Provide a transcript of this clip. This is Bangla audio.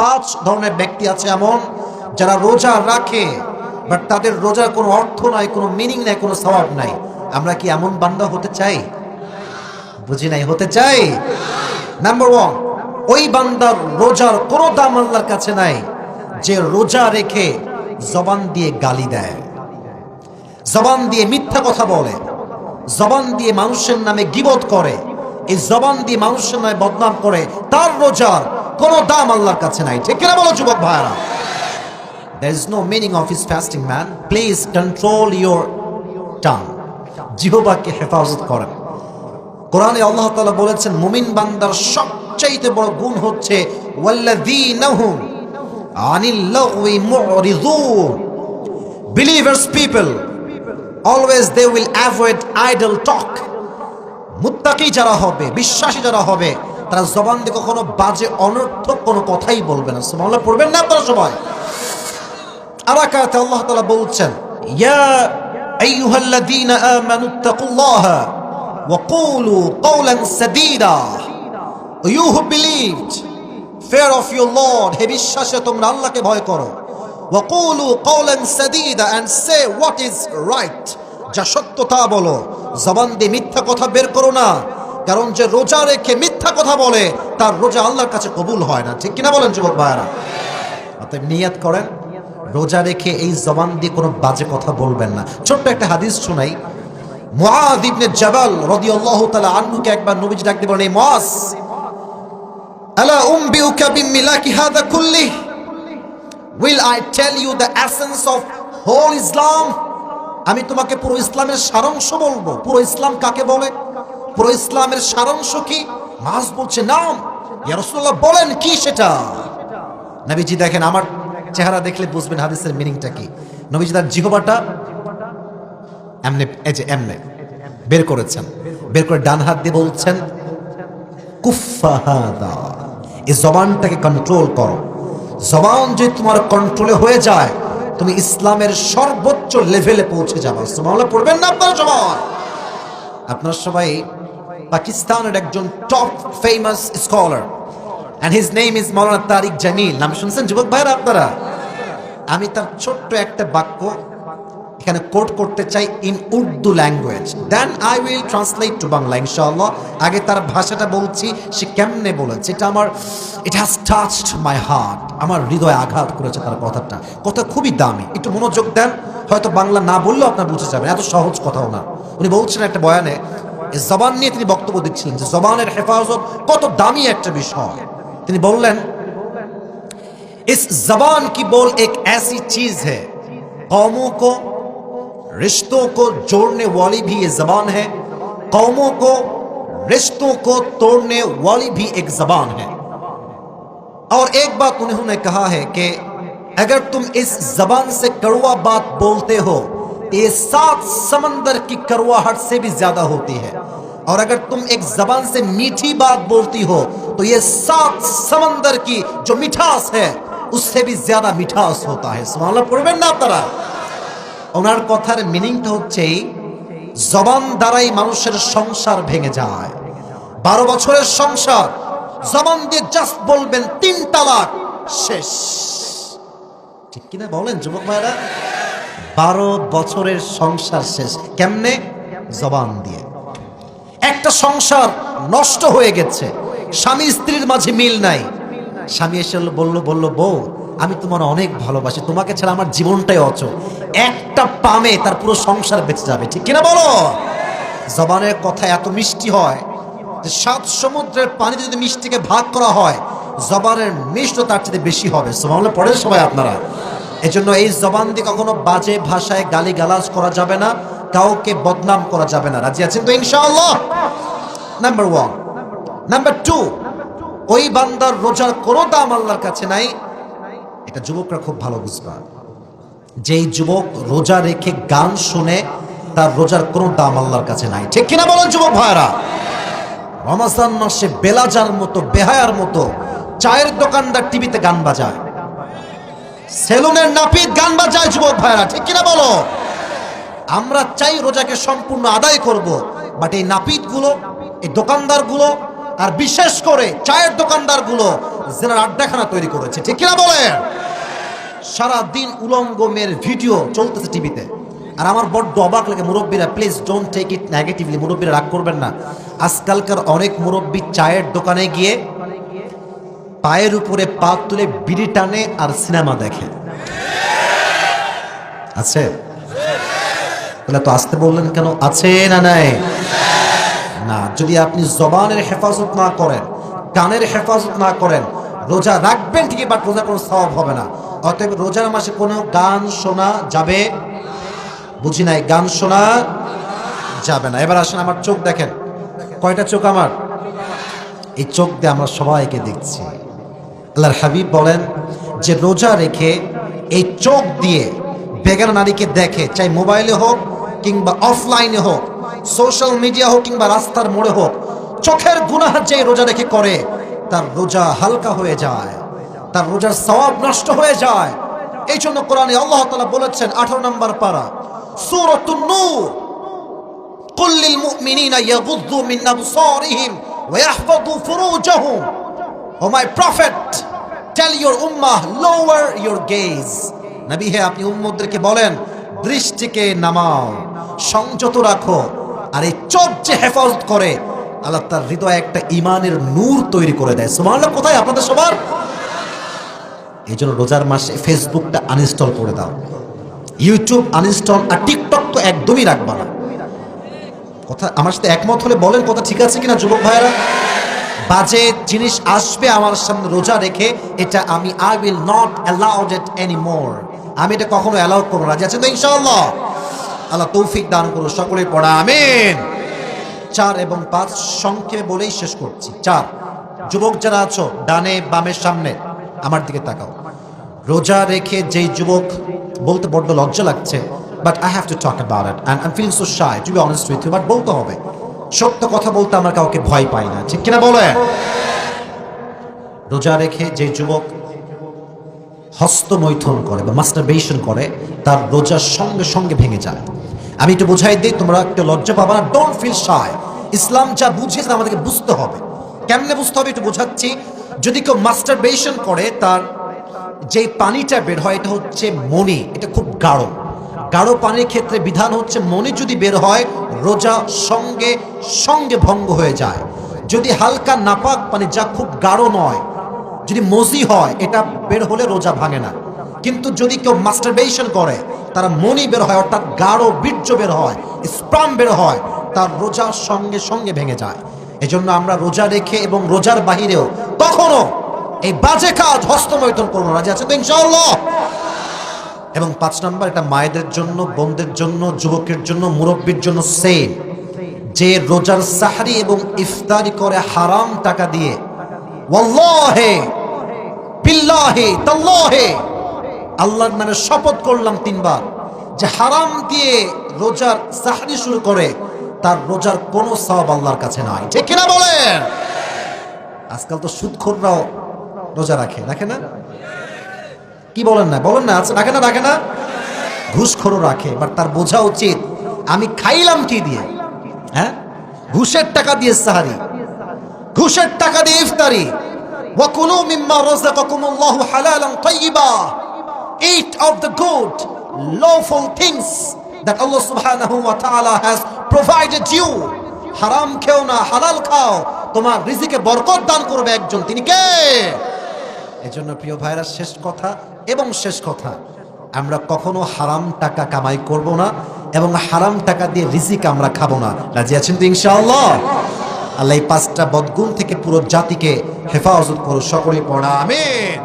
পাঁচ ধরনের ব্যক্তি আছে এমন যারা রোজা রাখে বাট তাদের রোজার কোনো অর্থ নাই, কোনো মিনিং নাই, কোনো স্বভাব নাই। আমরা কি এমন বান্দা হতে চাই? বুঝি নাই, হতে চাই? নাম্বার ওয়ান ওই বান্দার রোজার কোনো দাম আল্লাহর কাছে নাই, যে রোজা রেখে জবান দিয়ে গালি দেয়। জবান দিয়ে মিথ্যা কথা বলে, জবান দিয়ে মানুষের নামে গিবত করে, এই জবান দিয়ে মানুষের নামে বদনাম করে, তার রোজার কোনো দাম আল্লাহর কাছে নাই। ঠিক কিনা বলো যুবক ভাইরা There is no meaning of his fasting, man please control your tongue. জিহবাকে হেফাজত করেন। কোরআনে আল্লাহ তাআলা বলেছেন মুমিন বান্দার সবচাইতে বড় গুণ হচ্ছে Believers people always they will avoid idle talk. মুত্তাকি যারা হবে বিশ্বাসী যারা হবে তারা জবান দিয়ে কখনো বাজে, অনর্থক কোনো কথাই বলবে না। সুবহানাল্লাহ, পড়বেন না আপনারা সবাই। আল্লাহ তাআলা বলছেন, ইয়া ফেয়ার অফ ইউর লর্ড হে বিশ্বাসে তোমরা আল্লাহকে ভয় করো। ওয়া কুলু কওলান সাদীদা and say what is right যা সত্য বলো। জবান দিয়ে মিথ্যা কথা বের করো না, কারণ যে রোজা রেখে মিথ্যা কথা বলে, তার রোজা আল্লাহর কাছে কবুল হয় না। ঠিক কিনা বলেন যুবক ভাইয়ারা? অতএব নিয়াত করেন, রোজা রেখে এই জবান দিয়ে কোনো বাজে কথা বলবেন না। ছোট্ট একটা হাদিস শোনাই। মুআদ ইবনে জাবাল রাদিয়াল্লাহু তাআলা আনহুকে একবার নবীজি ডাকতে বলেন এই মুআজ, আলা উমবিউকা বিমিলাকি হাদা কুল্লি? Will I tell you the essence of whole Islam আমি তোমাকে পুরো ইসলামের সারাংশ বলব। পুরো ইসলাম কাকে বলে? পুরো ইসলামের সারাংশ কি? মাস বলছে, নাম। ইয়া বলেন কি সেটা? নবীজি দেখেন, আমার চেহারা দেখলে বুঝবেন হাদিসের মিনিংটা কি। নবীজি তার জিহবাটা এমনে, এই যে এমনে, বের করেছেন। বের করে ডান হাত দিয়ে বলছেন কুফাহাদা এই জবানটাকে কন্ট্রোল করো। জবান যদি তোমার কন্ট্রোলে হয়ে যায়, তুমি ইসলামের সর্বোচ্চ লেভেলে পৌঁছে যাবে। পড়বেন না আপনারা সবাই আপনারা সবাই পাকিস্তানের একজন top famous scholar and his name is Maulana Tariq Jameel নাম শুনছেন যুবক ভাইরা আপনারা? আমি তার ছোট্ট একটা বাক্য এখানে কোট করতে চাই in Urdu language then I will translate to Bangla, ইনশাআল্লাহ। আগে তার ভাষাটা বলছি, সে কেমনে বলেছে? এটা আমার it has touched my heart আমার হৃদয়ে আঘাত করেছে তার কথাটা। কথা খুবই দামি। একটু মনোযোগ দেন। হয়তো বাংলা না বললেও আপনার বুঝে যাবেন। এত সহজ কথাও না। উনি বলছেন একটা বয়ানে এ জবান নিয়ে তিনি বক্তব্য দিচ্ছিলেন যে জবানের হেফাজত কত দামি একটা বিষয়। بول لیں اس زبان کی بول ایک ایسی چیز ہے قوموں کو رشتوں کو جوڑنے والی بھی یہ زبان ہے قوموں کو رشتوں کو توڑنے والی بھی ایک زبان ہے اور ایک بات انہوں نے کہا ہے کہ اگر تم اس زبان سے کڑوا بات بولتے ہو ये सात समंदर की कड़वाहट से भी ज्यादा होती है और अगर तुम एक जबान से मीठी बात बोलती हो तो ये सात समंदर की जो मिठास है उससे भी ज्यादा मिठास होता है সুবহানাল্লাহ পড়বেন না আপনারা ওনার কথার মিনিংটা হচ্ছে এই, জবান দ্বারাই মানুষের সংসার ভেঙে যায় বারো বছরের সংসার জবান দিয়ে জাস্ট বলবেন তিন তালাক শেষ ঠিক কিনা বলেন যুবক ভাইরা বারো বছরের সংসার শেষ। কেমনে? জবান দিয়ে। একটা সংসার নষ্ট হয়ে গেছে। স্বামী স্ত্রীর মাঝে মিল নাই। স্বামী এসে বলল বলল বউ, আমি তোমার অনেক ভালোবাসি। তোমাকে ছাড়া আমার জীবনটাই অচল। একটা পামে তার পুরো সংসার বেঁচে যাবে। ঠিক কিনা বলো? জবানের কথা এত মিষ্টি হয় যে সাত সমুদ্রের পানি যদি মিষ্টিকে ভাগ করা হয়, জবানের মিষ্ট তার চেয়ে বেশি হবে। সবাই পড়েন সবাই আপনারা? এজন্য এই জবান দিয়ে কখনো বাজে ভাষায় গালি গালাজ করা যাবে না, কাউকে বদনাম করা যাবে না। রাজি আছেন তো? ইনশাআল্লাহ। নাম্বার ওয়ান নাম্বার টু ওই বান্দার রোজার কোনো দাম আল্লাহর কাছে নাই। এটা যুবকরা খুব ভালো বুঝবা। যেই যুবক রোজা রেখে গান শুনে, তার রোজার কোনো দাম আল্লাহর কাছে নাই। ঠিক কিনা বলেন যুবক ভাইরা রমাজান মাসে বেলাজার মতো, বেহায়ার মতো, চায়ের দোকানদার টিভিতে গান বাজায়। সেলুনের নাপিত গান বাজায় যুবক ভাইরা ঠিক কিনা বলো? আমরা চাই রোজাকে সম্পূর্ণ আদায় করব বাট এই নাপিতগুলো, এই দোকানদারগুলো, আর বিশেষ করে চায়ের দোকানদারগুলো জেনার আড্ডাখানা তৈরি করেছে, ঠিক কিনা বলেন সারা দিন উলঙ্গ ভিডিও চলতেছে টিভিতে, আর আমার বড্ড অবাক লাগে মুরব্বীরা please don't take it negatively মুরব্বীরা রাগ করবেন না। আজকালকার অনেক মুরব্বী চায়ের দোকানে গিয়ে পায়ের উপরে পা তুলে বিড়ি টানে আর সিনেমা দেখে। আছে? তাহলে তো আসতে বললেন কেন? আছে না নাই? না, যদি আপনি জবানের হেফাজত না করেন, কানের হেফাজত না করেন, রোজা রাখবেন ঠিকই, বাট রোজা কোনো সওয়াব হবে না। অতএব রোজার মাসে কোনো গান শোনা যাবে? বুঝি নাই, গান শোনা যাবে না। এবার আসেন আমার চোখ দেখেন। কয়টা চোখ আমার? এই চোখ দিয়ে আমরা সবাইকে দেখছি। আল্লাহর হাবিব বলেন যে রোজা রেখে এই চোখ দিয়ে বেগানা নারীকে দেখে চাই মোবাইলে হোক কিংবা অফলাইনে হোক সোশ্যাল মিডিয়া হোক কিংবা রাস্তার মোড়ে হোক চোখের গুনাহ যে রোজা রেখে করে তার রোজা হালকা হয়ে যায় তার রোজার সওয়াব নষ্ট হয়ে যায় এই জন্য কোরআনে আল্লাহ তাআলা বলেছেন আঠারো নম্বর পারা সূরাতুন নূর قل للمؤمنين يغضوا من أبصارهم ويحفظوا فروجهم Oh my prophet tell your উম্মাহ lower ইউর গেজ নবী হে, আপনি উম্মতদেরকে বলেন, দৃষ্টিকে নামাও, সংযত রাখো, আর এই চোখ যে হেফাজত করে, আল্লাহ তার হৃদয়ে একটা ইমানের নূর তৈরি করে দেয়। সুবহানাল্লাহ, কোথায় আপনাদের সবার? এই জন্য রোজার মাসে ফেসবুকটা আনইনস্টল করে দাও। ইউটিউব আনইনস্টল আর টিকটক তো একদমই রাখবা না। কথা, আমার সাথে একমত হলে বলেন, কথা ঠিক আছে কিনা, যুবক ভাইয়েরা? বাজে জিনিস আসবে আমার সামনে রোজা রেখে, এটা আমি I will not allowed it any more আমি এটা কখনো অ্যালাউ করব রাজি আছেন তো ইনশাআল্লাহ? আল্লাহ তৌফিক দান করো সকলে পড়া, আমিন। চার এবং পাঁচ সংক্ষেপে বলেই শেষ করছি। চার, যুবক যারা আছো, ডানে বামের সামনে, আমার দিকে তাকাও। রোজা রেখে যেই যুবক, বলতে বড্ড লজ্জা লাগছে but I have to talk about it and I feeling so shy to be honest with you but বলতে হবে। সত্য কথা বলতে আমরা কাউকে ভয় পাই না। ঠিক কিনা বলে? রোজা রেখে যে যুবক হস্তমৈথুন করে বা মাস্টারবেশন করে, তার রোজার সঙ্গে সঙ্গে ভেঙে যায়। আমি একটু বোঝাই দিই, তোমরা একটু লজ্জা পাবা না ডোন্ট ফিল শাই ইসলাম যা বুঝিয়েছে আমাদেরকে বুঝতে হবে। কেমনে বুঝতে হবে একটু বোঝাচ্ছি। যদি কেউ মাস্টারবেশন করে, তার যে পানিটা বের হয়, এটা হচ্ছে মণি, এটা খুব গাঢ়। গাঢ় পানির ক্ষেত্রে বিধান হচ্ছে মণি যদি বের হয়, রোজা সঙ্গে সঙ্গে ভঙ্গ হয়ে যায়। যদি হালকা নাপাক পানি যা খুব গাঢ় নয়, যদি মজি হয়, এটা বের হলে রোজা ভাঙে না। কিন্তু যদি কেউ মাস্টারবেশন করে, তার মনি বের হয়, অর্থাৎ গাঢ় বীর্য বের হয় স্প্রাম বের হয়, তার রোজা সঙ্গে সঙ্গে ভেঙে যায়। এজন্য আমরা রোজা রেখে এবং রোজার বাহিরেও কখনো এই বাজে কাজ হস্তমৈথন করব রাজি আছে তো ইনশাআল্লাহ? এবং পাঁচ নাম্বার, এটা মায়েদের জন্য, বোনদের জন্য, যুবকের জন্য, মুরব্বীর জন্য সেম যে রোজার সাহারি এবং ইফতারি করে হারাম টাকা দিয়ে আল্লাহর নামে শপথ করলাম তিনবার, যে হারাম দিয়ে রোজার সাহারি শুরু করে, তার রোজার কোনো সওয়াব আল্লাহর কাছে নাই। ঠিক কিনা বলেন? আজকাল তো সুদখোররাও রোজা রাখে রাখে না? কি বলেন না? বলেন না আছে রাখে না রাখে না। ঘুষখোরও রাখে বাট তার বোঝা উচিত, আমি খাইলাম কি দিয়ে? হ্যাঁ? ঘুষের টাকা দিয়ে সাহারি। ঘুষের টাকা দিয়ে ইফতারি। ওয়াকুলু মিম্মা রাযাকাকুমুল্লাহু হালালান তাইয়্যিবা eat of the good, lawful things that Allah subhanahu wa ta'ala has provided you. হারাম খেও না, হালাল খাও। তোমার রিজিকে বরকত দান করবে একজন। তিনি কে? এজন্য প্রিয় ভাইরা শেষ কথা এবং শেষ কথা, আমরা কখনো হারাম টাকা কামাই করব না এবং হারাম টাকা দিয়ে রিজিক আমরা খাব না। রাজি আছেন তো ইনশাআল্লাহ? আল্লাহ এই পাঁচটা বদগুণ থেকে পুরো জাতিকে হেফাজত করো সকলে পড়া, আমিন।